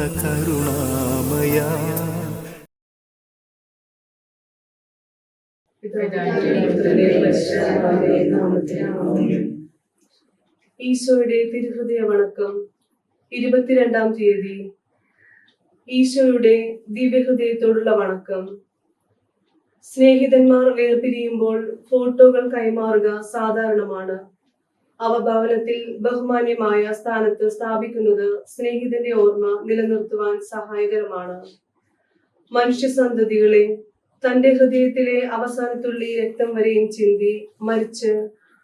കരുണാമയ. ഈശോയുടെ തിരുഹൃദയ വണക്കം ഇരുപത്തിരണ്ടാം തീയതി. ഈശോയുടെ ദിവ്യഹൃദയത്തോടുള്ള വണക്കം. സ്നേഹിതന്മാർ വേർപിരിയുമ്പോൾ ഫോട്ടോകൾ കൈമാറുക സാധാരണമാണ്. അവ ഭവനത്തിൽ ബഹുമാന്യമായ സ്ഥാനത്ത് സ്ഥാപിക്കുന്നത് സ്നേഹിതന്റെ ഓർമ്മ നിലനിർത്തുവാൻ സഹായകരമാണ്. മനുഷ്യസന്തതികളെ തന്റെ ഹൃദയത്തിലെ അവസാനത്തുള്ളി രക്തം വരെയും ചിന്തി മരിച്ച്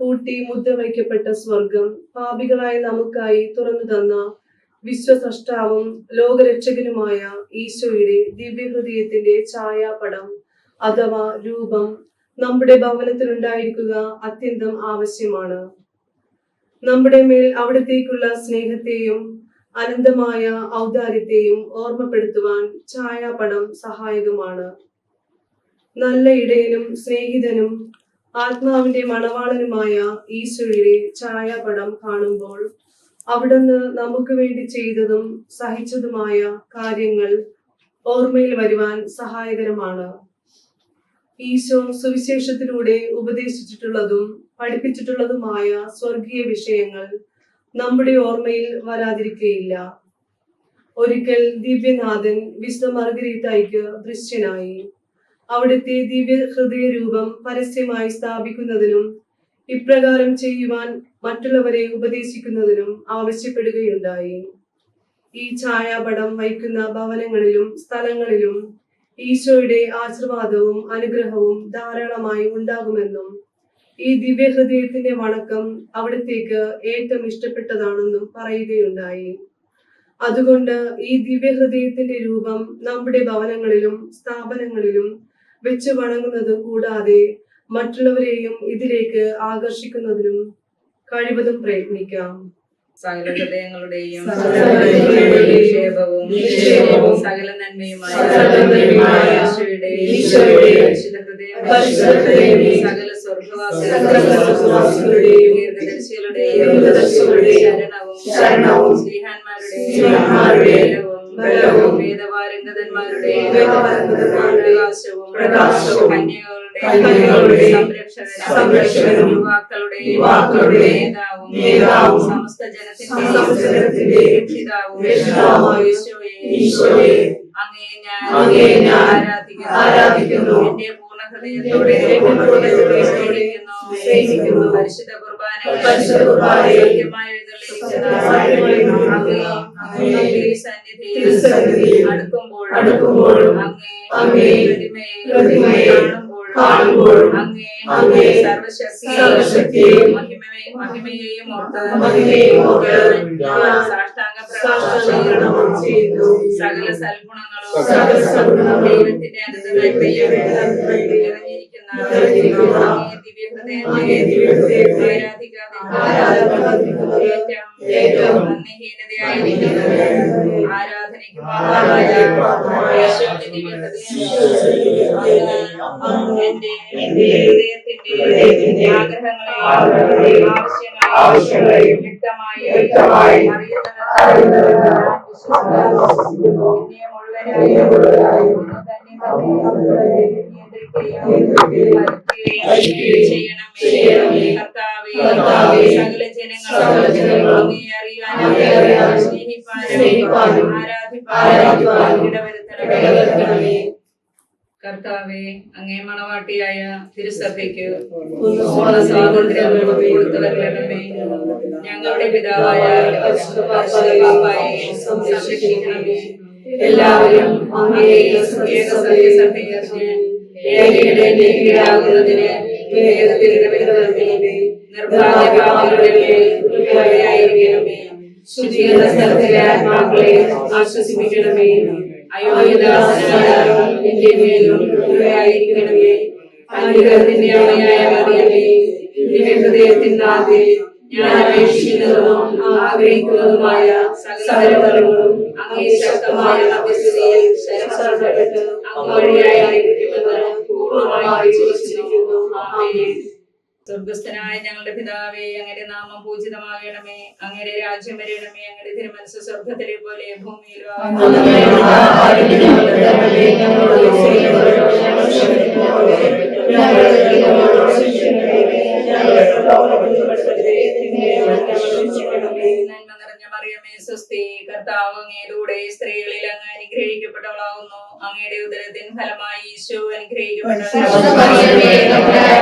പൂട്ടി മുദ്ര വയ്ക്കപ്പെട്ട സ്വർഗം പാപികളായ നമുക്കായി തുറന്നു തന്ന വിശ്വസ്രഷ്ടാവും ലോകരക്ഷകനുമായ ഈശോയുടെ ദിവ്യഹൃദയത്തിന്റെ ഛായാപടം അഥവാ രൂപം നമ്മുടെ ഭവനത്തിലുണ്ടായിരിക്കുക അത്യന്തം ആവശ്യമാണ്. നമ്മുടെ മേൽ അവിടത്തേക്കുള്ള സ്നേഹത്തെയും അനന്തമായ ഔദാര്യത്തെയും ഓർമ്മപ്പെടുത്തുവാൻ ഛായാപടം സഹായകമാണ്. നല്ല ഇടയനും സ്നേഹിതനും ആത്മാവിന്റെ മണവാളനുമായ ഈശോയുടെ ഛായാപടം കാണുമ്പോൾ അവിടുന്ന് നമുക്ക് വേണ്ടി ചെയ്തതും സഹിച്ചതുമായ കാര്യങ്ങൾ ഓർമ്മയിൽ വരുവാൻ സഹായകരമാണ്. ഈശോ സുവിശേഷത്തിലൂടെ ഉപദേശിച്ചിട്ടുള്ളതും പഠിപ്പിച്ചിട്ടുള്ളതുമായ സ്വർഗീയ വിഷയങ്ങൾ നമ്മുടെ ഓർമ്മയിൽ വരാതിരിക്കുകയില്ല ഒരിക്കൽ ദിവ്യനാഥൻ വിശുദ്ധ മർഗരീതായിക്ക് ദൃശ്യനായി. അവിടുത്തെ ദിവ്യ ഹൃദയ രൂപം പരസ്യമായി സ്ഥാപിക്കുന്നതിനും ഇപ്രകാരം ചെയ്യുവാൻ മറ്റുള്ളവരെ ഉപദേശിക്കുന്നതിനും ആവശ്യപ്പെടുകയുണ്ടായി. ഈ ഛായാപടം വഹിക്കുന്ന ഭവനങ്ങളിലും സ്ഥലങ്ങളിലും ഈശോയുടെ ആശീർവാദവും അനുഗ്രഹവും ധാരാളമായി ഉണ്ടാകുമെന്നും ഈ ദിവ്യഹൃദയത്തിന്റെ വണക്കം അവിടത്തേക്ക് ഏറ്റവും ഇഷ്ടപ്പെട്ടതാണെന്നും പറയുകയുണ്ടായി. അതുകൊണ്ട് ഈ ദിവ്യഹൃദയത്തിന്റെ രൂപം നമ്മുടെ ഭവനങ്ങളിലും സ്ഥാപനങ്ങളിലും വെച്ച് വണങ്ങുന്നത് കൂടാതെ മറ്റുള്ളവരെയും ഇതിലേക്ക് ആകർഷിക്കുന്നതിനും കഴിവതും പ്രയത്നിക്കാം. സകല ഹൃദയങ്ങളുടെയും സകല നിക്ഷേപവും നന്മയുമായ സകല സ്വർഗവാസികളുടെയും ദീർഘദർശികളുടെയും ശരണവും ശ്രീഹാന്മാരുടെയും ബലവും വേദപാരംഗതന്മാരുടെയും പ്രകാശവും പ്രകാശവും യുവാക്കളുടെയും നേതാവും സമസ്ത രക്ഷിതാവുമായ അങ്ങേ ഞാൻ ആരാധിക്കുന്നു. എന്റെ പൂർണ ഹൃദയത്തോടെ സ്നേഹിക്കുന്നു. പരിശുദ്ധ പരിശുദ്ധ അടുക്കുമ്പോൾ അടുക്കുമ്പോഴും അങ്ങേ പ്രതിമയെ പ്രതിമയെ അങ്ങേ സർവശക്തിയെയും സർവശക്തിയെയും. മഹിമയെ- മഹിമയെയും ഓർത്ത് സാഷ്ടാംഗ പ്രണാമം ചെയ്യുന്നു. സകല സൽഗുണങ്ങളും ദൈവത്തിന്റെ ആരാധിക്കാതിരിക്കുന്നത് ആരാധിക്കാതിരിക്കുന്നത് ഏറ്റവും ഏറ്റവും നന്ദിഹീനതയായിരിക്കുന്നു എന്റെ എന്റെ ഹൃദയത്തിന്റെ ഹൃദയത്തിന്റെ ആഗ്രഹങ്ങളെയും ആഗ്രഹങ്ങളെയും ആവശ്യങ്ങളെയും ആവശ്യങ്ങളെയും വ്യക്തമായി വ്യക്തമായി സകല ജനങ്ങളും അറിയാനും സ്നേഹിപ്പാനും ആരാധിപ്പാനും ഇടവരുത്തണമേ. കർത്താവെ അങ്ങേ മണവാട്ടിയായ തിരുസഭയ്ക്ക് പൂർണ സ്വാതന്ത്ര്യം ഞങ്ങളുടെ പിതാവായ സംരക്ഷിക്കണമേ. എല്ലാവരും കീഴാകുന്നതിന് മേൽ ശുചീകരണ സ്ഥലത്തിലെ ആത്മാക്കളെ ആശ്വസിപ്പിക്കണമേ. അയോഗ്യദാസനായ എന്റെ മേലും കൃപയായിരിക്കണമേ അനുഗ്രഹത്തിന്റെ അമ്മയായ മറിയമേ നിന്റെ ഹൃദയത്തിനാദ്യം ഞാൻ ആഗ്രഹിക്കുന്നതുമായ സകലവരങ്ങളും അങ്ങേ ശക്തമായ മധ്യസ്ഥതയിൽ ശരണപ്പെട്ട് അങ്ങ് വഴിയായി പൂർണമായി വിശ്വസിച്ചിരിക്കുന്നു. ആമേൻ. സ്വർഗസ്ഥനായ ഞങ്ങളുടെ പിതാവേ അങ്ങയുടെ നാമം പൂജിതമാകണമേ അങ്ങയുടെ രാജ്യം വരണമേ അങ്ങയുടെ തിരുമനസ് സ്വർഗത്തിലെ പോലെ ഭൂമിയിലും നന്മ നിറഞ്ഞ മറിയമേ സ്വസ്തി കർത്താവ് അങ്ങയിലൂടെ സ്ത്രീകളിൽ അങ്ങ് അനുഗ്രഹിക്കപ്പെട്ടവളാവുന്നു അങ്ങയുടെ ഉദരത്തിൻ ഫലമായി ഈശോ അനുഗ്രഹിക്കപ്പെട്ടവനും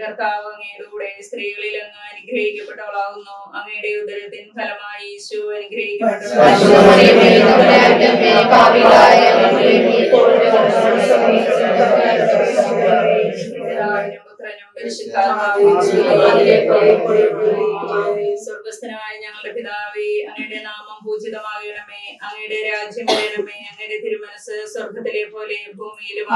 കർത്താവ് അങ്ങയുടെ സ്ത്രീകളിൽ അങ്ങ് അനുഗ്രഹിക്കപ്പെട്ടവളാകുന്നു. അങ്ങയുടെ ഉദരത്തിൻ ഫലമായി ഈശോ സ്വർഗസ്ഥനായ ഞങ്ങളുടെ പിതാവേ അങ്ങയുടെ നാമം പൂജിതമാകണമേ. അങ്ങയുടെ രാജ്യം വരണമേ. അങ്ങയുടെ തിരുമനസ് സ്വർഗത്തിലെ പോലെ ഭൂമിയിലും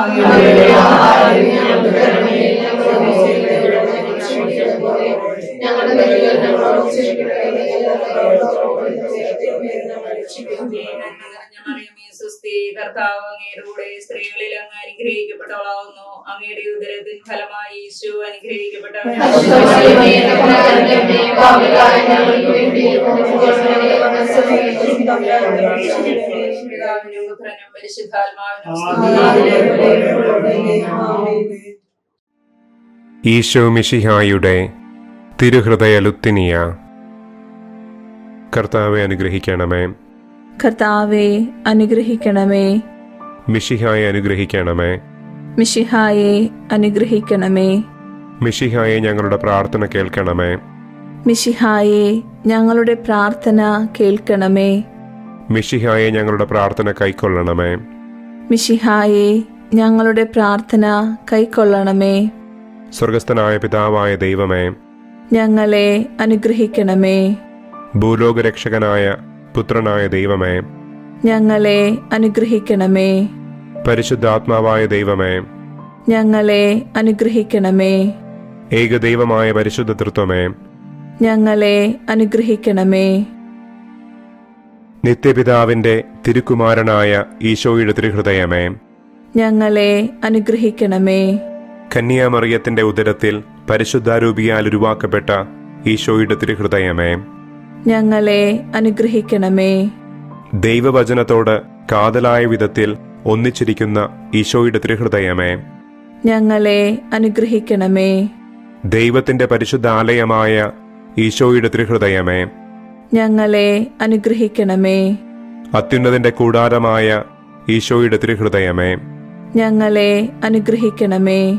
കർത്താവ് അങ്ങയുടെ കൂടെ സ്ത്രീകളിൽ അങ്ങ് അനുഗ്രഹിക്കപ്പെട്ടവളാവുന്നു അങ്ങയുടെ ഉദരത്തിൻ ഫലമായി ഈശോ അനുഗ്രഹിക്കപ്പെട്ടവനും ഈശോ മിഷിഹായുടെ തിരുഹൃദയ ലുത്തിനിയ. കർത്താവെ അനുഗ്രഹിക്കണമേ. കർത്താവെ അനുഗ്രഹിക്കണമേ. മിഷിഹായെ അനുഗ്രഹിക്കണമേ. മിഷിഹായെ അനുഗ്രഹിക്കണമേ. മിഷിഹായെ ഞങ്ങളുടെ പ്രാർത്ഥന കേൾക്കണമേ. മിഷിഹായെ ഞങ്ങളുടെ പ്രാർത്ഥന കേൾക്കണമേ. മിഷിഹായെ ഞങ്ങളുടെ പ്രാർത്ഥന കൈക്കൊള്ളണമേ. മിഷിഹായെ ഞങ്ങളുടെ പ്രാർത്ഥന കൈക്കൊള്ളണമേ. സ്വർഗസ്ഥനായ പിതാവായ ദൈവമേ ഞങ്ങളെ അനുഗ്രഹിക്കണമേ. ഭൂലോകരക്ഷകനായ പുത്രനായ ദൈവമേ. ഞങ്ങളെ അനുഗ്രഹിക്കണമേ. പരിശുദ്ധാത്മാവായ ദൈവമേ. ഞങ്ങളെ അനുഗ്രഹിക്കണമേ. ഏകദൈവമായ പരിശുദ്ധ തൃത്വമേ. ഞങ്ങളെ അനുഗ്രഹിക്കണമേ. നിത്യപിതാവിന്റെ തിരുക്കുമാരനായ ഈശോയുടെ തിരുഹൃദയമേ. ഞങ്ങളെ അനുഗ്രഹിക്കണമേ. കന്യാമറിയത്തിന്റെ ഉദരത്തിൽ പരിശുദ്ധാരൂപിയാൽ ഉരുവാക്കപ്പെട്ട ഈശോയുടെ തിരുഹൃദയമേ. ഞങ്ങളെ അനുഗ്രഹിക്കണമേ. ദൈവവചനത്തോട് കാതലായ വിധത്തിൽ ഒന്നിച്ചിരിക്കുന്ന ഈശോയുടെ തിരുഹൃദയമേ. ഞങ്ങളെ അനുഗ്രഹിക്കണമേ. ദൈവത്തിന്റെ പരിശുദ്ധ ആലയമായ ഈശോയുടെ തിരുഹൃദയമേ. ഞങ്ങളെ അനുഗ്രഹിക്കണമേ. അത്യുന്നതിന്റെ കൂടാരമായ ഈശോയുടെ തിരുഹൃദയമേ. ഞങ്ങളെ അനുഗ്രഹിക്കണമേ.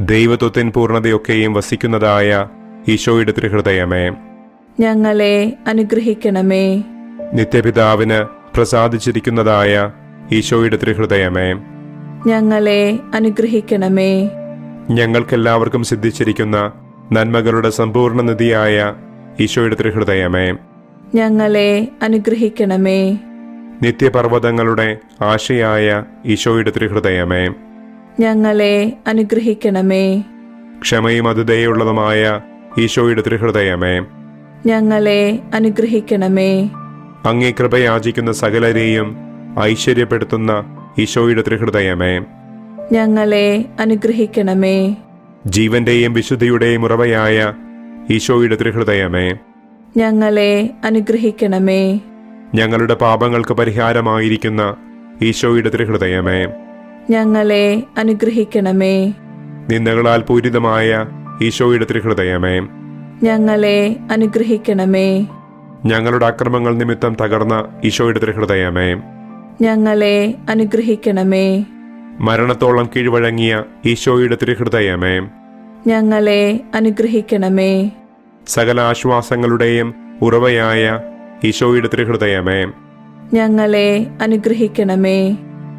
ദൈവത്വത്തിൻ പൂർണതയൊക്കെയും വസിക്കുന്നതായ ഈശോയുടെ തിരുഹൃദയമേ. ഞങ്ങളെ അനുഗ്രഹിക്കണമേ. നിത്യപിതാവിന് പ്രസാദിച്ചിരിക്കുന്നതായ ഈശോയുടെ തിരുഹൃദയമേ. ഞങ്ങളെ അനുഗ്രഹിക്കണമേ. ഞങ്ങൾക്കെല്ലാവർക്കും സിദ്ധിച്ചിരിക്കുന്ന നന്മകളുടെ സമ്പൂർണ നിധിയായ ഈശോയുടെ തിരുഹൃദയമേ. ഞങ്ങളെ അനുഗ്രഹിക്കണമേ. നിത്യപർവതങ്ങളുടെ ആശയായ ഈശോയുടെ തിരുഹൃദയമേ. ഞങ്ങളെ അനുഗ്രഹിക്കണമേ. ക്ഷമയും അതിഥേയുള്ളതുമായ ഈശോയുടെ തിരുഹൃദയമേ. ഞങ്ങളെ അനുഗ്രഹിക്കണമേ. അങ്ങേ കൃപയാചിക്കുന്ന സകലരെയും ഐശ്വര്യപ്പെടുത്തുന്ന ഈശോയുടെ ത്രിഹൃദയമേ. ഞങ്ങളെ അനുഗ്രഹിക്കണമേ. ജീവന്റെയും വിശുദ്ധിയുടെയും ഉറവയായ ഈശോയുടെ ത്രിഹൃദയമേ. ഞങ്ങളെ അനുഗ്രഹിക്കണമേ. ഞങ്ങളുടെ പാപങ്ങൾക്ക് പരിഹാരമായിരിക്കുന്ന ഈശോയുടെ തിരുഹൃദയമേ. ഞങ്ങളെ അനുഗ്രഹിക്കണമേ. നിന്ദകളാൽ പൂരിതമായ ഈശോയുടെ തിരുഹൃദയമേ. ഞങ്ങളെ അനുഗ്രഹിക്കണമേ. ഞങ്ങളുടെ അക്രമങ്ങൾ നിമിത്തം തകർന്ന ഈശോയുടെ തിരുഹൃദയമേ. ഞങ്ങളെ അനുഗ്രഹിക്കണമേ. മരണത്തോളം കീഴ്വഴങ്ങിയ ഈശോയുടെ തിരുഹൃദയമേ. ഞങ്ങളെ അനുഗ്രഹിക്കണമേ. സകല ആശ്വാസങ്ങളുടെയും ഉറവയായ ഈശോയുടെ തിരുഹൃദയമേ. ഞങ്ങളെ അനുഗ്രഹിക്കണമേ.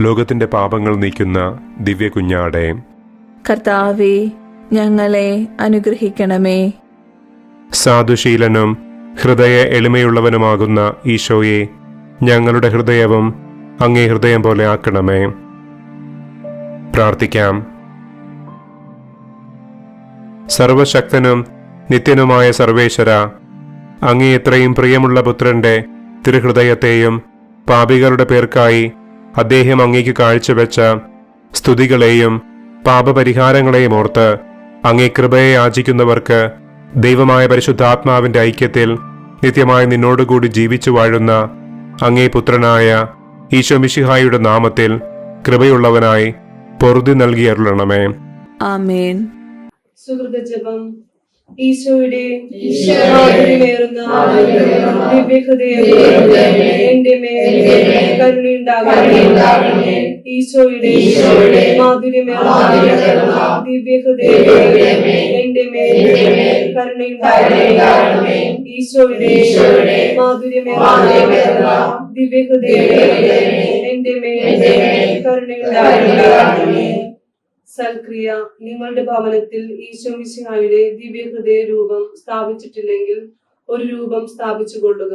ലോകത്തിന്റെ പാപങ്ങൾ നീക്കുന്ന ദിവ്യ കുഞ്ഞാടെ കർത്താവെ ഞങ്ങളെ അനുഗ്രഹിക്കണമേ. സാധുശീലനും ഹൃദയ എളിമയുള്ളവനുമാകുന്ന ഈശോയെ ഞങ്ങളുടെ ഹൃദയവും അങ്ങേ ഹൃദയം പോലെ ആക്കണമേ. പ്രാർത്ഥിക്കാം. സർവശക്തനും നിത്യനുമായ സർവേശ്വര അങ്ങേ എത്രയും പ്രിയമുള്ള പുത്രന്റെ തിരുഹൃദയത്തെയും പാപികളുടെ പേർക്കായി അദ്ദേഹം അങ്ങേക്ക് കാഴ്ചവെച്ച സ്തുതികളെയും പാപപരിഹാരങ്ങളെയും ഓർത്ത് അങ്ങേ കൃപയെ യാചിക്കുന്നവർക്ക് ദൈവമായ പരിശുദ്ധാത്മാവിന്റെ ഐക്യത്തിൽ നിത്യമായി നിന്നോടുകൂടി ജീവിച്ചു വാഴുന്ന അങ്ങേ പുത്രനായ ഈശോ മിശിഹായുടെ നാമത്തിൽ കൃപയുള്ളവനായി പൊറുതി നൽകിയരുളണമേ ആമേൻ. സുഹൃത ജപം ഈശോയുടെ എന്റെ എന്റെ മേൽ കരുണയുണ്ടാകണമേ. ഈശോയുടെ മാധുര്യമേറുന്ന ദിവ്യഹൃദയമേ എന്റെ മേൽ കരുണയുണ്ടാകണമേ. ഈശോയുടെ മാധുര്യമേറുന്ന ദിവ്യഹൃദയമേ എന്റെ മേൽ കരുണയുണ്ടാകണമേ. സൽക്രിയ നിങ്ങളുടെ ഭവനത്തിൽ ഈശോ മിശിഹായുടെ ദിവ്യഹൃദയ രൂപം സ്ഥാപിച്ചിട്ടില്ലെങ്കിൽ ഒരു രൂപം സ്ഥാപിച്ചു കൊള്ളുക